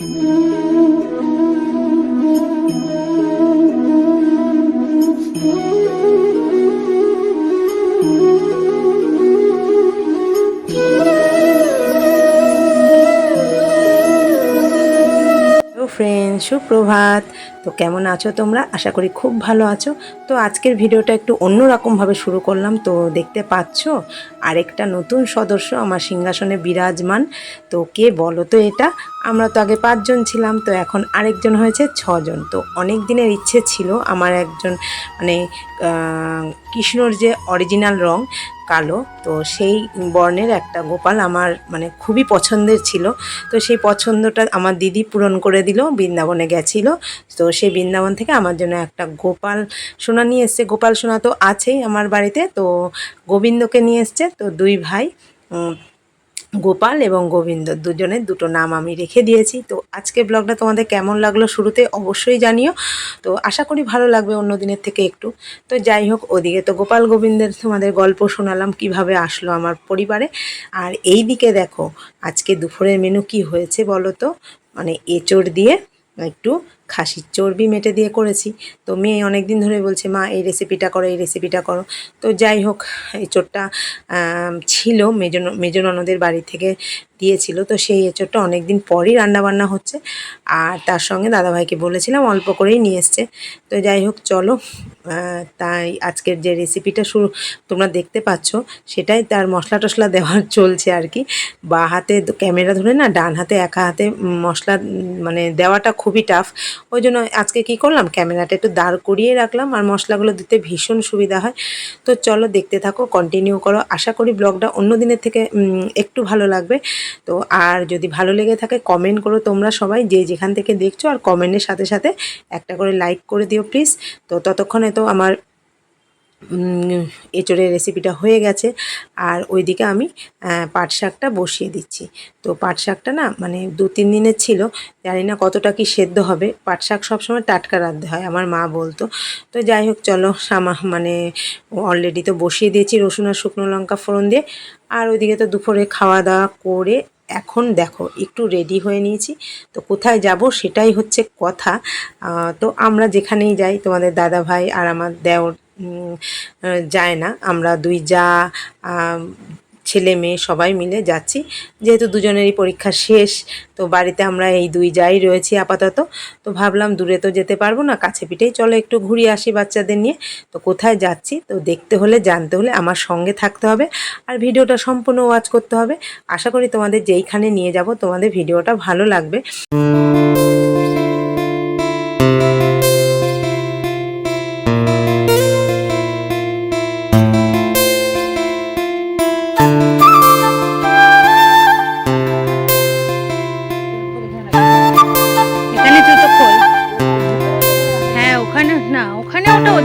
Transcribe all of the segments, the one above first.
Mm-hmm. সুপ্রভাত। তো কেমন আছো তোমরা? আশা করি খুব ভালো আছো। তো আজকের ভিডিওটা একটু অন্যরকমভাবে শুরু করলাম। তো দেখতে পাচ্ছ, আরেকটা নতুন সদস্য আমার সিংহাসনে বিরাজমান। তো কে বলো তো এটা? আমরা তো আগে পাঁচজন ছিলাম, তো এখন আরেকজন হয়েছে ছজন। তো অনেক দিনের ইচ্ছে ছিল আমার একজন মানে কৃষ্ণর যে অরিজিনাল রং কালো। তো সেই বর্ণের একটা গোপাল আমার মানে খুবই পছন্দের ছিল। তো সেই পছন্দটা আমার দিদি পূরণ করে দিল, বৃন্দাবনে গেছিল। তো সেই বৃন্দাবন থেকে আমার জন্য একটা গোপাল সোনা নিয়ে এসছে। গোপাল সোনা তো আছেই আমার বাড়িতে। তো গোবিন্দকে নিয়ে এসছে। তো দুই ভাই গোপাল এবং গোবিন্দ দুজনের দুটো নাম আমি রেখে দিয়েছি। তো আজকে ব্লগটা তোমাদের কেমন লাগল শুরুতে অবশ্যই জানিও। তো আশা করি ভালো লাগবে অন্য দিনের থেকে একটু। তো যাই হোক, ওদিকে তো গোপাল গোবিন্দের তোমাদের গল্প শোনালাম, কীভাবে আসলো আমার পরিবারে। আর এই দিকে দেখো, আজকে দুপুরের মেনু কি হয়েছে বলো তো? মানে এঁচড় দিয়ে একটু খাসির চর্বি মেটে দিয়ে করেছি। তো মেয়ে অনেক দিন ধরে বলছে, মা, এই রেসিপিটা করো, এই রেসিপিটা করো। তো যাই হোক এঁচড়টা ছিল, মেজন মেজন ননদের বাড়ি থেকে দিয়েছিল। তো সেই এঁচড়টা অনেক দিন পরই রান্নাবান্না হচ্ছে। আর তার সঙ্গে দাদাভাইকে বলেছিলাম, অল্প করেই নিয়ে এসছে। তো যাই হোক, চলো তাই আজকের যে রেসিপিটা শুরু, তোমরা দেখতে পাচ্ছ, সেটাই তার মশলা টশলা দেওয়ার চলছে আর কি। বা হাতে ক্যামেরা ধরে না, ডান হাতে, একা হাতে মশলা মানে দেওয়াটা খুবই টাফ ওই জন্য আজকে কি করলাম? ক্যামেরাটা একটু দাঁড় করিয়ে রাখলাম আর মশলাগুলো দিতে ভীষণ সুবিধা হয়। তো চলো দেখতে থাকো কন্টিনিউ করো। আশা করি ব্লগটা অন্য দিনের থেকে একটু ভালো লাগবে। তো আর যদি ভালো লেগে থাকে কমেন্ট করো তোমরা সবাই যে যেখান থেকে দেখছ আর কমেন্টের সাথে সাথে একটা করে লাইক করে দিও প্লিজ তো ততক্ষণে তো আমার এঁচড়ের রেসিপিটা হয়ে গেছে। আর ওইদিকে আমি পাট শাকটা বসিয়ে দিচ্ছি। তো পাট শাকটা না মানে দু তিন দিনের ছিল, জানি না কতটা কি সেদ্ধ হবে। পাট শাক সবসময় টাটকা রাঁধতে হয়, আমার মা বলতো। তো যাই হোক, চলো, সামা মানে অলরেডি তো বসিয়ে দিয়েছি রসুন আর শুকনো লঙ্কা ফোড়ন দিয়ে। আর ওইদিকে তো দুপুরে খাওয়া দাওয়া করে এখন দেখো, একটু রেডি হয়ে নিয়েছি। তো কোথায় যাব সেটাই হচ্ছে কথা। তো আমরা যেখানেই যাই, তোমাদের দাদা ভাই আর আমার দেওর যায় না। আমরা দুই যা ছেলে মেয়ে সবাই মিলে যাচ্ছি। যেহেতু দুজনেরই পরীক্ষা শেষ, তো বাড়িতে আমরা এই দুই যাই রয়েছি আপাতত। তো ভাবলাম দূরে তো যেতে পারব না, কাছে পিঠেই চলো একটু ঘুরিয়ে আসি বাচ্চাদের নিয়ে। তো কোথায় যাচ্ছি? তো দেখতে হলে, জানতে হলে আমার সঙ্গে থাকতে হবে আর ভিডিওটা সম্পূর্ণ ওয়াচ করতে হবে। আশা করি তোমাদের যেইখানে নিয়ে যাব, তোমাদের ভিডিওটা ভালো লাগবে।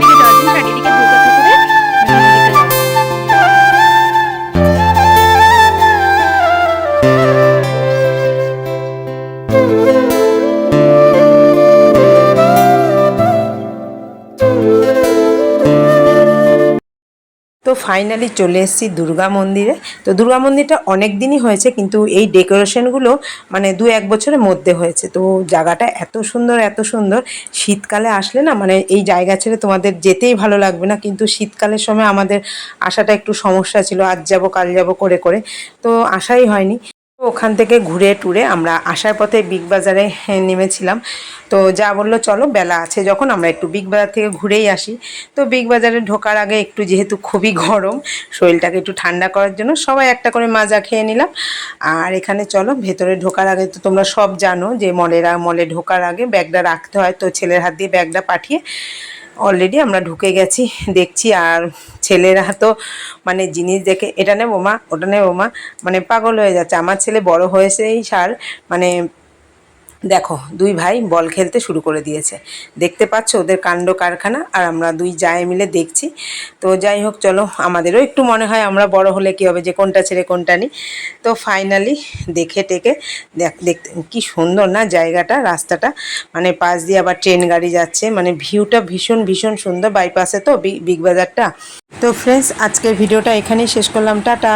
ওখানে ওটা ওদিকে যাওয়ার জন্য চারিদিকে দুর্গা ঠাকুরের তো ফাইনালি চলে এসেছি দুর্গা মন্দিরে। তো দুর্গা মন্দিরটা অনেক দিনই হয়েছে, কিন্তু এই ডেকোরেশনগুলো মানে দু এক বছরের মধ্যে হয়েছে। তো জায়গাটা এত সুন্দর এত সুন্দর। শীতকালে আসলে না মানে এই জায়গা ছেড়ে তোমাদের যেতেই ভালো লাগবে না, কিন্তু শীতকালের সময় আমাদের আসাটা একটু সমস্যা ছিল, আজ যাব, কাল যাব, করে করে। তো আসাই হয়নি। ওখান থেকে ঘুরে টুরে আমরা আসার পথে বিগ বাজারে নেমেছিলাম। তো যা বলল, চলো, বেলা আছে যখন, আমরা একটু বিগ বাজার থেকে ঘুরেই আসি। তো বিগ বাজারে ঢোকার আগে একটু যেহেতু খুবই গরম, শরীরটাকে একটু ঠান্ডা করার জন্য সবাই একটা করে মাজা খেয়ে নিলাম। আর এখানে চলো, ভেতরে ঢোকার আগে তো তোমরা সব জানো যে মলেরা মলে ঢোকার আগে ব্যাগটা রাখতে হয়। তো ছেলের হাত দিয়ে ব্যাগটা পাঠিয়ে অলরেডি আমরা ঢুকে গেছি, দেখছি আর ছেলেরা তো মানে জিনিস দেখে, এটা নেব মা ওটা নেব মা মানে পাগল হয়ে যাচ্ছে। আমার ছেলে বড় হয়েছেই সার মানে দেখো, দুই ভাই বল খেলতে শুরু করে দিয়েছে। দেখতে পাচ্ছ ওদের কাণ্ড কারখানা আর আমরা দুই যায় মিলে দেখছি। তো যাই হোক, চলো, আমাদেরও একটু মনে হয় আমরা বড় হলে কী হবে যে কোনটা ছেড়ে কোনটা নিই তো ফাইনালি দেখে টেকে দেখ কি সুন্দর না জায়গাটা, রাস্তাটা। মানে পাশ দিয়ে আবার ট্রেন গাড়ি যাচ্ছে মানে ভিউটা ভীষণ ভীষণ সুন্দর। বাইপাসে তো বিগ বাজারটা। তো ফ্রেন্ডস আজকের ভিডিওটা এখানেই শেষ করলাম। টাটা!